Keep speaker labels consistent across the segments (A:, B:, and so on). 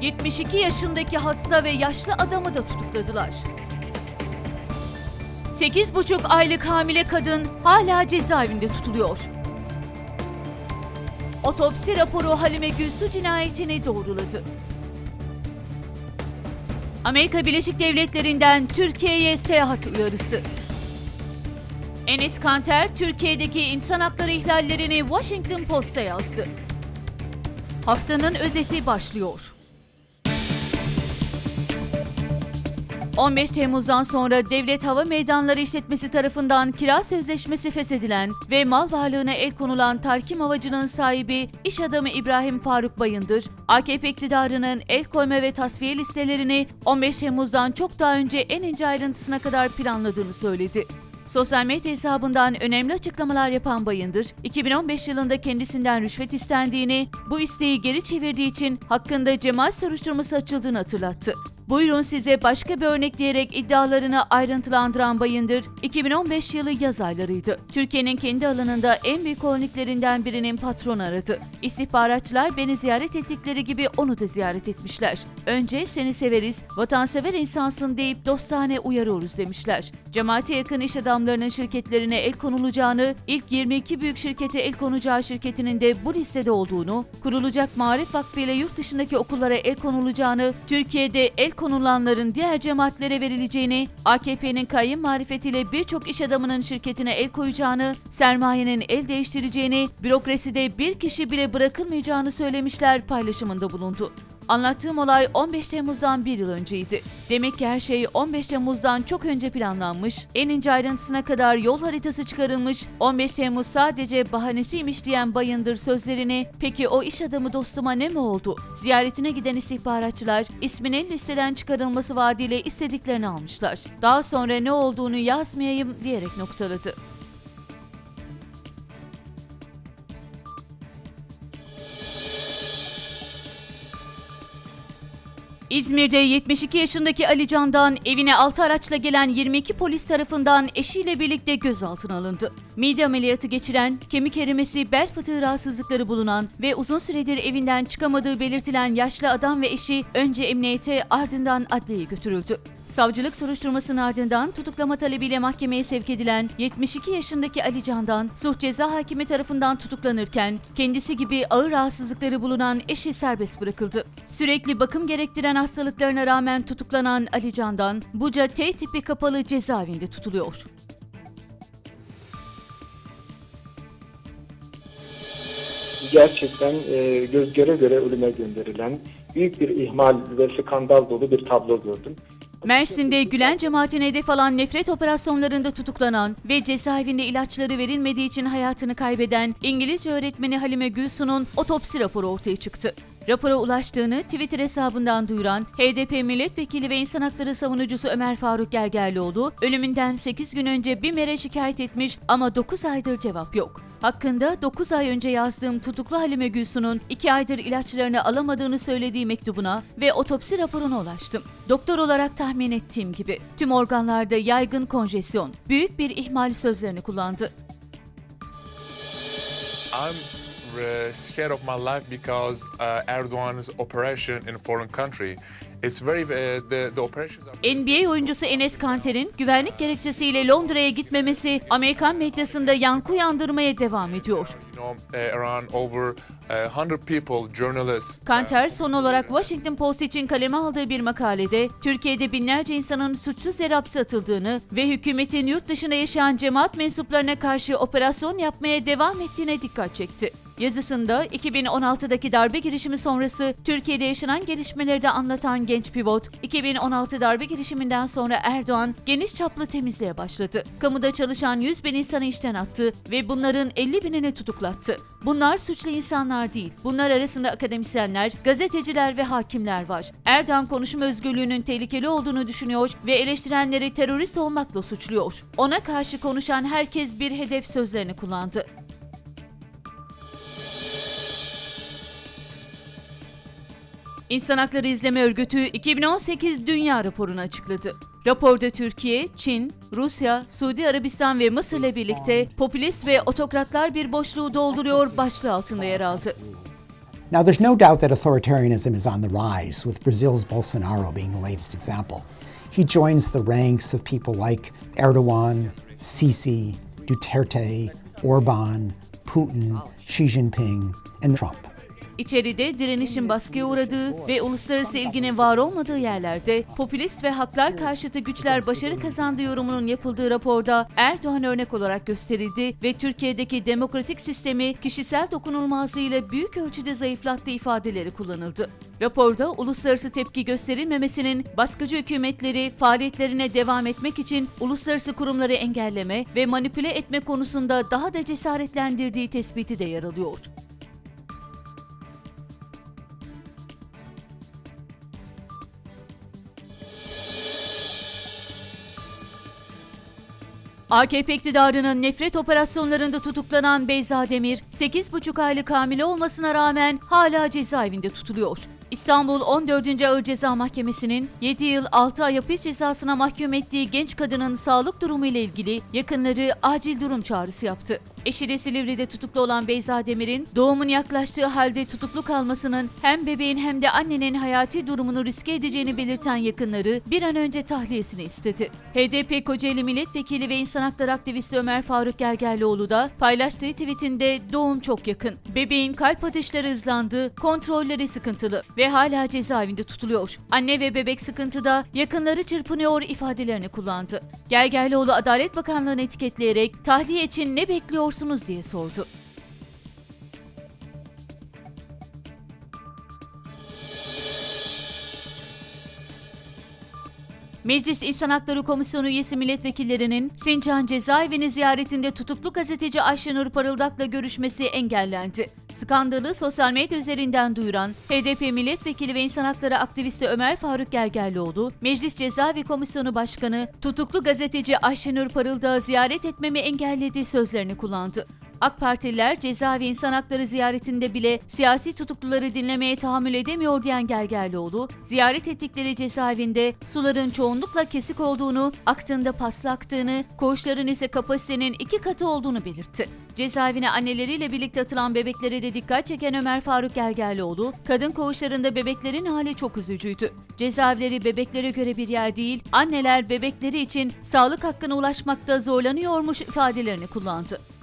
A: 72 yaşındaki hasta ve yaşlı adamı da tutukladılar. 8,5 aylık hamile kadın hala cezaevinde tutuluyor. Otopsi raporu Halime Gülsu cinayetini doğruladı. Amerika Birleşik Devletleri'nden Türkiye'ye seyahat uyarısı. Enes Kanter, Türkiye'deki insan hakları ihlallerini Washington Post'a yazdı. Haftanın özeti başlıyor. 15 Temmuz'dan sonra Devlet Hava Meydanları İşletmesi tarafından kira sözleşmesi feshedilen ve mal varlığına el konulan Tarkim Havacı'nın sahibi iş adamı İbrahim Faruk Bayındır, AKP iktidarının el koyma ve tasfiye listelerini 15 Temmuz'dan çok daha önce en ince ayrıntısına kadar planladığını söyledi. Sosyal medya hesabından önemli açıklamalar yapan Bayındır, 2015 yılında kendisinden rüşvet istendiğini, bu isteği geri çevirdiği için hakkında cemaat soruşturması açıldığını hatırlattı. Buyurun size başka bir örnek diyerek iddialarını ayrıntılandıran Bayındır, 2015 yılı yaz aylarıydı. Türkiye'nin kendi alanında en büyük koloniklerinden birinin patronu aradı. İstihbaratçılar beni ziyaret ettikleri gibi onu da ziyaret etmişler. Önce seni severiz, vatansever insansın deyip dostane uyarıyoruz demişler. Cemaate yakın iş adamlarının şirketlerine el konulacağını, ilk 22 büyük şirkete el konacağı şirketinin de bu listede olduğunu, kurulacak Marif Vakfı ile yurt dışındaki okullara el konulacağını, Türkiye'de el konulanların diğer cemaatlere verileceğini, AKP'nin kayyum marifetiyle birçok iş adamının şirketine el koyacağını, sermayenin el değiştireceğini, bürokraside bir kişi bile bırakılmayacağını söylemişler paylaşımında bulundu. Anlattığım olay 15 Temmuz'dan bir yıl önceydi. Demek ki her şey 15 Temmuz'dan çok önce planlanmış, en ince ayrıntısına kadar yol haritası çıkarılmış, 15 Temmuz sadece bahanesiymiş diyen Bayındır sözlerini, peki o iş adamı dostuma ne mi oldu? Ziyaretine giden istihbaratçılar isminin listeden çıkarılması vaadiyle istediklerini almışlar. Daha sonra ne olduğunu yazmayayım diyerek noktaladı. İzmir'de 72 yaşındaki Ali Can'dan evine 6 araçla gelen 22 polis tarafından eşiyle birlikte gözaltına alındı. Mide ameliyatı geçiren, kemik erimesi, bel fıtığı rahatsızlıkları bulunan ve uzun süredir evinden çıkamadığı belirtilen yaşlı adam ve eşi önce emniyete ardından adliyeye götürüldü. Savcılık soruşturmasının ardından tutuklama talebiyle mahkemeye sevk edilen 72 yaşındaki Ali Can'dan suç ceza hakimi tarafından tutuklanırken kendisi gibi ağır rahatsızlıkları bulunan eşi serbest bırakıldı. Sürekli bakım gerektiren hastalıklarına rağmen tutuklanan Ali Can'dan Buca T tipi kapalı cezaevinde tutuluyor.
B: gerçekten e, göz göre göre ölüme gönderilen büyük bir ihmal ve skandal dolu bir tablo gördüm.
A: Mersin'de Gülen cemaatine hedef alan nefret operasyonlarında tutuklanan ve cezaevinde ilaçları verilmediği için hayatını kaybeden İngilizce öğretmeni Halime Gülsu'nun otopsi raporu ortaya çıktı. Rapora ulaştığını Twitter hesabından duyuran HDP milletvekili ve insan hakları savunucusu Ömer Faruk Gergerlioğlu, ölümünden 8 gün önce BİMER'e şikayet etmiş ama 9 aydır cevap yok. Hakkında 9 ay önce yazdığım tutuklu Halime Gülsu'nun 2 aydır ilaçlarını alamadığını söylediği mektubuna ve otopsi raporuna ulaştım. Doktor olarak tahmin ettiğim gibi tüm organlarda yaygın konjesyon, büyük bir ihmal sözlerini kullandı.
C: I'm uh, scared of my life because uh, Erdogan's operation in foreign country. It's very uh, the the operations are.
A: NBA oyuncusu Enes Kanter'in güvenlik gerekçesiyle Londra'ya gitmemesi Amerikan medyasında yankı uyandırmaya devam ediyor.
C: You know, uh, around over uh, 100 people, journalists.
A: Kanter son olarak Washington Post için kaleme aldığı bir makalede Türkiye'de binlerce insanın suçsuz yere hapse atıldığını ve hükümetin yurt dışında yaşayan cemaat mensuplarına karşı operasyon yapmaya devam ettiğine dikkat çekti. Yazısında 2016'daki darbe girişimi sonrası Türkiye'de yaşanan gelişmeleri de anlatan genç pivot, 2016 darbe girişiminden sonra Erdoğan geniş çaplı temizliğe başladı. Kamuda çalışan 100 bin insanı işten attı ve bunların 50 binini tutuklattı. Bunlar suçlu insanlar değil. Bunlar arasında akademisyenler, gazeteciler ve hakimler var. Erdoğan konuşma özgürlüğünün tehlikeli olduğunu düşünüyor ve eleştirenleri terörist olmakla suçluyor. Ona karşı konuşan herkes bir hedef sözlerini kullandı. İnsan Hakları İzleme Örgütü 2018 Dünya raporunu açıkladı. Raporda Türkiye, Çin, Rusya, Suudi Arabistan ve Mısır'la birlikte popülist ve otokratlar bir boşluğu dolduruyor başlığı altında yer aldı.
D: Now, there's no doubt that authoritarianism is on the rise, with Brazil's Bolsonaro being the latest example. He joins the ranks of people like Erdogan, Sisi, Duterte, Orban, Putin, Xi Jinping, and Trump.
A: İçeride direnişin baskıya uğradığı ve uluslararası ilginin var olmadığı yerlerde popülist ve haklar karşıtı güçler başarı kazandığı yorumunun yapıldığı raporda Erdoğan örnek olarak gösterildi ve Türkiye'deki demokratik sistemi kişisel dokunulmazlığıyla büyük ölçüde zayıflattığı ifadeleri kullanıldı. Raporda uluslararası tepki gösterilmemesinin baskıcı hükümetleri faaliyetlerine devam etmek için uluslararası kurumları engelleme ve manipüle etme konusunda daha da cesaretlendirdiği tespiti de yer alıyor. AKP iktidarının nefret operasyonlarında tutuklanan Beyza Demir, 8,5 aylık hamile olmasına rağmen hala cezaevinde tutuluyor. İstanbul 14. Ağır Ceza Mahkemesi'nin 7 yıl 6 ay hapis cezasına mahkum ettiği genç kadının sağlık durumu ile ilgili yakınları acil durum çağrısı yaptı. Eşi de Silivri'de tutuklu olan Beyza Demir'in doğumun yaklaştığı halde tutuklu kalmasının hem bebeğin hem de annenin hayati durumunu riske edeceğini belirten yakınları bir an önce tahliyesini istedi. HDP Kocaeli Milletvekili ve İnsan Hakları Aktivisti Ömer Faruk Gergerlioğlu da paylaştığı tweetinde doğum çok yakın. Bebeğin kalp atışları hızlandı, kontrolleri sıkıntılı ve hala cezaevinde tutuluyor. Anne ve bebek sıkıntıda, yakınları çırpınıyor ifadelerini kullandı. Gergerlioğlu Adalet Bakanlığı'nı etiketleyerek tahliye için ne bekliyorsunuz diye sordu. Meclis İnsan Hakları Komisyonu üyesi milletvekillerinin Sincan cezaevini ziyaretinde tutuklu gazeteci Ayşenur Parıldak'la görüşmesi engellendi. Skandalı sosyal medya üzerinden duyuran HDP milletvekili ve insan hakları aktivisti Ömer Faruk Gergerlioğlu, Meclis Cezaevi Komisyonu Başkanı tutuklu gazeteci Ayşenur Parıldak'ı ziyaret etmemi engellediği sözlerini kullandı. AK Partililer cezaevi insan hakları ziyaretinde bile siyasi tutukluları dinlemeye tahammül edemiyor diyen Gergerlioğlu, ziyaret ettikleri cezaevinde suların çoğunlukla kesik olduğunu, aktığında paslı aktığını, koğuşların ise kapasitenin iki katı olduğunu belirtti. Cezaevine anneleriyle birlikte atılan bebeklere de dikkat çeken Ömer Faruk Gergerlioğlu, kadın koğuşlarında bebeklerin hali çok üzücüydü. Cezaevleri bebeklere göre bir yer değil, anneler bebekleri için sağlık hakkına ulaşmakta zorlanıyormuş ifadelerini kullandı.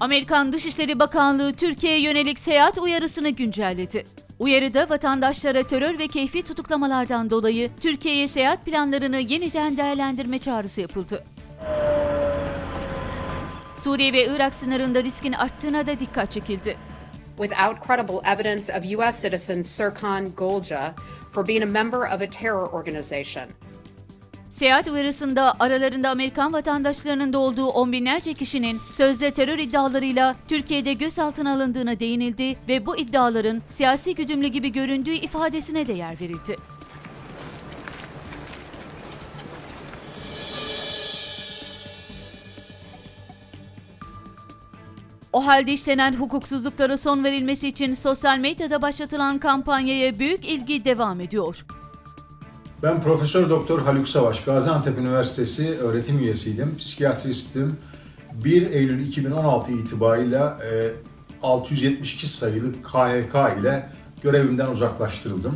A: Amerikan Dışişleri Bakanlığı Türkiye'ye yönelik seyahat uyarısını güncelledi. Uyarıda vatandaşlara terör ve keyfi tutuklamalardan dolayı Türkiye'ye seyahat planlarını yeniden değerlendirme çağrısı yapıldı. Suriye ve Irak sınırında riskin arttığına da dikkat çekildi.
E: without credible evidence of U.S. citizen Serkan Golja for being a member of a terror organization.
A: Seyahat uyarısında aralarında Amerikan vatandaşlarının da olduğu on binlerce kişinin sözde terör iddialarıyla Türkiye'de gözaltına alındığına değinildi ve bu iddiaların siyasi güdümlü gibi göründüğü ifadesine de yer verildi. O halde işlenen hukuksuzluklara son verilmesi için sosyal medyada başlatılan kampanyaya büyük ilgi devam ediyor.
F: Ben Profesör Doktor Haluk Savaş, Gaziantep Üniversitesi öğretim üyesiydim, psikiyatristim. 1 Eylül 2016 itibarıyla e, 672 sayılı KHK ile görevimden uzaklaştırıldım.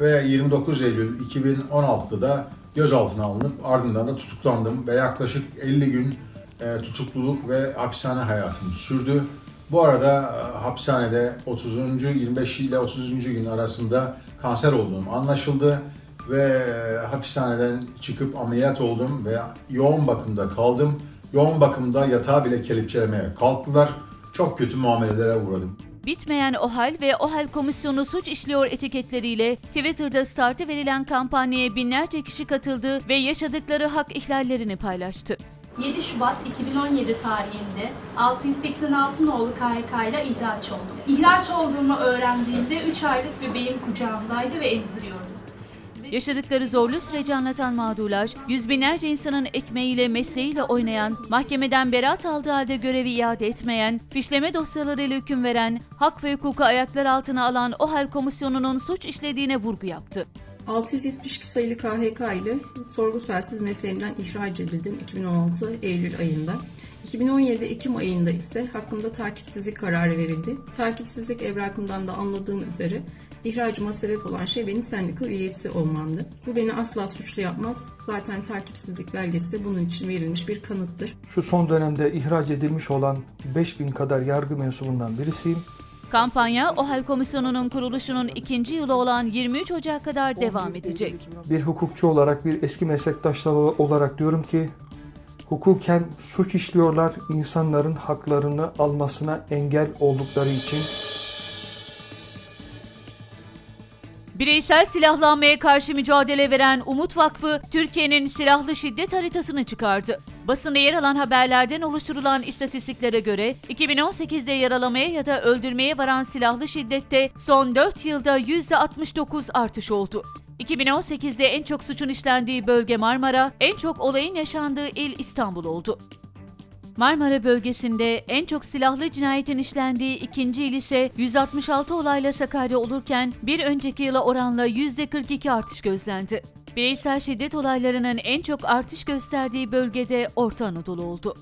F: Ve 29 Eylül 2016'da da gözaltına alınıp ardından da tutuklandım ve yaklaşık 50 gün e, tutukluluk ve hapishane hayatım sürdü. Bu arada e, hapishanede 30. 25 ile 30. gün arasında kanser olduğum anlaşıldı ve hapishaneden çıkıp ameliyat oldum ve yoğun bakımda kaldım. Yoğun bakımda yatağa bile kelepçelemeye kalktılar. Çok kötü muamelelere uğradım.
A: Bitmeyen OHAL ve OHAL Komisyonu suç işliyor etiketleriyle Twitter'da startı verilen kampanyaya binlerce kişi katıldı ve yaşadıkları hak ihlallerini paylaştı.
G: 7 Şubat 2017 tarihinde 686 nolu KHK ile ihraç oldum. İhraç olduğumu öğrendiğimde 3 aylık bebeğim kucağımdaydı ve emziriyordu.
A: Yaşadıkları zorlu süreci anlatan mağdurlar, yüz binlerce insanın ekmeğiyle mesleğiyle oynayan, mahkemeden beraat aldığı halde görevi iade etmeyen, fişleme dosyalarıyla hüküm veren, hak ve hukuku ayaklar altına alan OHAL Komisyonu'nun suç işlediğine vurgu yaptı.
H: 672 sayılı KHK ile sorgusalsiz mesleğimden ihraç edildim 2016 Eylül ayında. 2017 Ekim ayında ise hakkımda takipsizlik kararı verildi. Takipsizlik evrakımdan da anladığım üzere ihracıma sebep olan şey benim sendika üyesi olmamdı. Bu beni asla suçlu yapmaz. Zaten takipsizlik belgesi de bunun için verilmiş bir kanıttır.
I: Şu son dönemde ihraç edilmiş olan 5000 kadar yargı mensubundan birisiyim.
A: Kampanya OHAL Komisyonu'nun kuruluşunun ikinci yılı olan 23 Ocak kadar devam edecek.
I: Bir hukukçu olarak, bir eski meslektaşları olarak diyorum ki hukuken suç işliyorlar, insanların haklarını almasına engel oldukları için
A: Bireysel silahlanmaya karşı mücadele veren Umut Vakfı, Türkiye'nin silahlı şiddet haritasını çıkardı. Basında yer alan haberlerden oluşturulan istatistiklere göre 2018'de yaralamaya ya da öldürmeye varan silahlı şiddette son 4 yılda %69 artış oldu. 2018'de en çok suçun işlendiği bölge Marmara, en çok olayın yaşandığı il İstanbul oldu. Marmara bölgesinde en çok silahlı cinayetin işlendiği ikinci il ise 166 olayla Sakarya olurken bir önceki yıla oranla %42 artış gözlendi. Bireysel şiddet olaylarının en çok artış gösterdiği bölgede Orta Anadolu oldu.